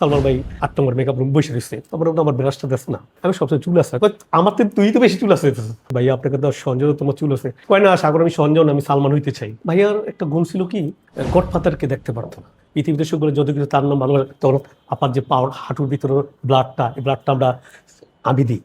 সালমান ভাই আট নম্বর makeup room বসে রয়েছে। তারপরে ওটা আমার ব্রাশটা দেখ না। আমি সবসময় চুল আছে। আমার তো তুই তো বেশি চুল আছে। ভাইয়া, আপনাকে তো সঞ্জন তোমার চুল আছে। কয় না, সাগর, আমি সঞ্জন, আমি সালমান হইতে চাই। ভাইয়ার একটা গুণ ছিল কি, গডফাদারকে দেখতে পারতো না। পৃথিবীতে শুরু করে যত কিছু তার নাম ভালো তখন আপার যে পাওয়ার হাঁটুর ভিতরে ব্লাডটা এই ব্লাডটা আমরা আমি দিই।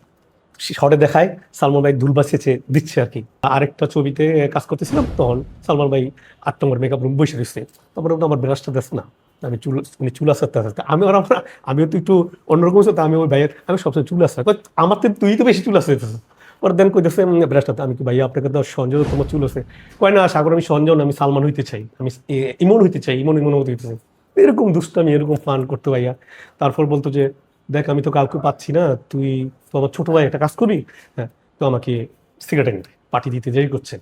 শহরে দেখায়, সালমান ভাই দুল বাসিয়েছে দিচ্ছে আর কি। আরেকটা ছবিতে কাজ করতেছিলাম তখন, সালমান ভাই আট নম্বর মেকআপ রুম বসে রয়েছে। তারপরে ওটা আমার ব্রাশটা দেখ না। আমি চুল মানে চুল আসাতে আসাতে আমি আর আমরা আমিও তো একটু অন্যরকম সাথে আমি ওই ভাইয়ের, আমি সবসময় চুল আসা আমার তো তুই তো বেশি চুল আসতে ওর দেন কইতেছে ব্রাশটাতে আমি কি ভাইয়া আপনাকে তো সঞ্জন তোমার চুল আছে? কয়, না, সাগর, আমি সঞ্জন, আমি সালমান হইতে চাই। আমি ইমন হইতে চাই, ইমন ইমন হইতে চাই। এরকম দুষ্টামি, এরকম ফান করতে ভাইয়া। তারপর বলতো যে, দেখ, আমি তো কাউকে পাচ্ছি না, তুই, তো আমার ছোট ভাই একটা কাজ করবি? হ্যাঁ তো আমাকে সিগারেট এনে দে, পার্টি দিতে যাই করছে।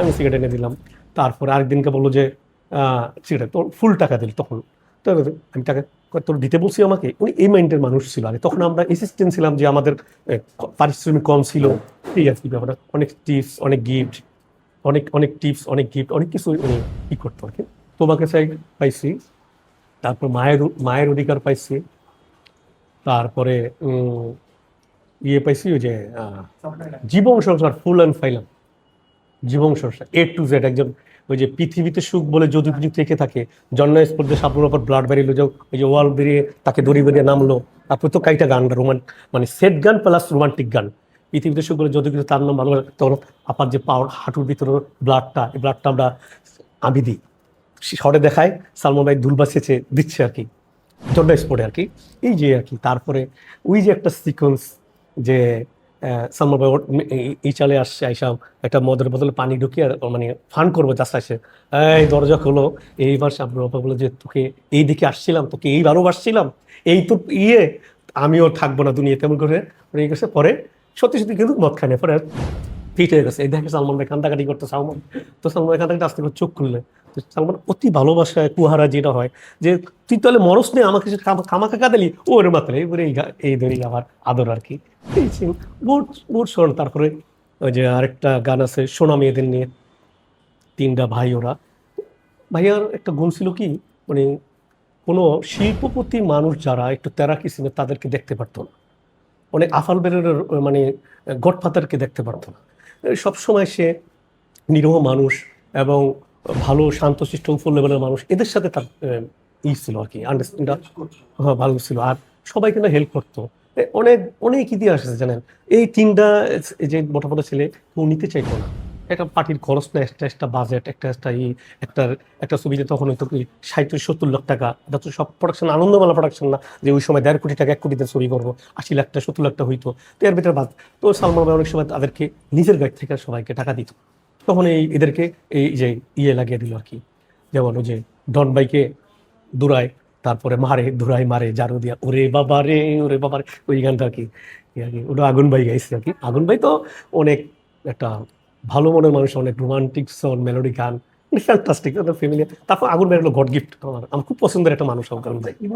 আমি সিগারেট এনে দিলাম। তারপর আরেকদিনকে বলল যে সিগারেট, তোর ফুল টাকা দিল তখন। তো আমি তাকে তোর দিতে বলছি আমাকে, উনি এই মাইন্ডের মানুষ ছিল। আরে তখন আমরা অ্যাসিস্ট্যান্ট ছিলাম যে আমাদের পারিশ্রমিক কম ছিল। এই আর কি ব্যাপারটা। অনেক টিপস অনেক গিফট অনেক অনেক টিপস অনেক গিফট অনেক কিছু উনি ই করতো আর কি। তোমাকে চাই পাইছি, তারপর মায়ের মায়ের অধিকার পাইছি, তারপরে ইয়ে পাইছি ওই যে জীবন সংসার ফুল অ্যান্ড ফাইলাম জীবন সংসার এ টু জেড একজন ওই যে পৃথিবীতে সুখ বলে যদি কিছু থেকে থাকে জন্ম স্পর্ধে সাপড়ের ওপর ব্লাড বেরিয়ে যাও, ওই যে ওয়াল বেরিয়ে তাকে দড়ি বেরিয়ে নামলো। তারপর তো কাইটা গান রোমান মানে সেট গান প্লাস রোমান্টিক গান। পৃথিবীতে সুখ বলে যদি কিছু তার নাম ভালো তখন আপার যে পাওয়ার হাঁটুর ভিতরে ব্লাডটা এই ব্লাডটা আমরা আমি দিই। শহরে দেখায়, সালমান ভাই দুল বাসিয়েছে, দিচ্ছে আর কি। জন্ম স্পোর্টে আর কি। এই যে আর কি, তারপরে ওই যে একটা সিকোয়েন্স যে সালমান ভাই আসছে আইসাম একটা মদের বোতলে পানি ঢুকিয়ে মানে ফান করব জাস্ট আসে। এই দরজা খোলো, এইবার সামনে বাবা বলে যে, তোকে এই দিকে আসছিলাম, তোকে এইবারও আসছিলাম এই তো ইয়ে আমিও থাকব না দুনিয়া তেমন করে। পরে সত্যি সত্যি কিন্তু মদ খায় না, পরে ফিট হয়ে গেছে। এই দেখে সালমান ভাই কান্দাকাটি করতে। সালমান, তো সালমান কান্দাকাটি আস্তে করে চোখ খুললে। তো সালমান অতি ভালোবাসায় কুহারা যেটা হয়, যে তুই তাহলে মরস নে, আমাকে কামাকা কাঁদালি ওর মাত্র এইবারে এই এই ধরি আমার আদর আর কি। বহুত শোন তারপরে ওই যে আরেকটা গান আছে, সোনা মেয়েদের নিয়ে। তিনটা ভাই ওরা। ভাইয়ার একটা গুণ ছিল কি মানে কোনো শিল্পপতি মানুষ যারা একটু তেরাকি সিনে তাদেরকে দেখতে পারতো না। অনেক আফাল বেরের মানে গডফাদারকে দেখতে পারতো না। সবসময় সে নিরহ মানুষ এবং ভালো শান্তশিষ্ট ফুল লেভেলের মানুষ। এদের সাথে তার ই ছিল আর কি আন্ডারস্ট্যান্ডিং হ্যাঁ ভালো ছিল। আর সবাই কিন্তু হেল্প করতো। অনেক অনেক ইতিহাস আছে জানেন। এই তিনটা যে মোটা মোটা ছেলে কেউ নিতে চাইতো না। একটা পার্টির খরচ, না, একটা একটা বাজেট একটা একটা ই, একটা একটা ছবিতে তখন হয়তো কি ষাট সত্তর লাখ টাকা এটা তো সব প্রোডাকশন আনন্দমালা প্রোডাকশন না, যে ওই সময় দেড় কোটি টাকা, এক কোটিতে ছবি করব, আশি লাখ টাকা সত্তর লাখ টাকা হইতো, তো এর ভিতরে বাদ। তো সালমান ভাই অনেক সময় তাদেরকে নিজের গাড়ি থেকে সবাইকে টাকা দিত। তখন এই, এদেরকে এই যে ইয়ে লাগিয়ে দিল আর কি। যেমন ওই যে ডন বাইকে দূরায়, তারপরে মারে, দূরায় মারে জারু দিয়া, ওরে বাবা রে, ওরে বাবা রে ওই গানটা আর কি আর কি, ওটা আগুন ভাই গাইছে আর কি। আগুন ভাই তো অনেক একটা ভালো মনের মানুষ, অনেক রোমান্টিক সন মেলোডি গান ফ্যান্টাস্টিক ফ্যামিলি তারপর আগুন বেরোলো গড গিফট আমার আমার খুব পছন্দের একটা মানুষ আমার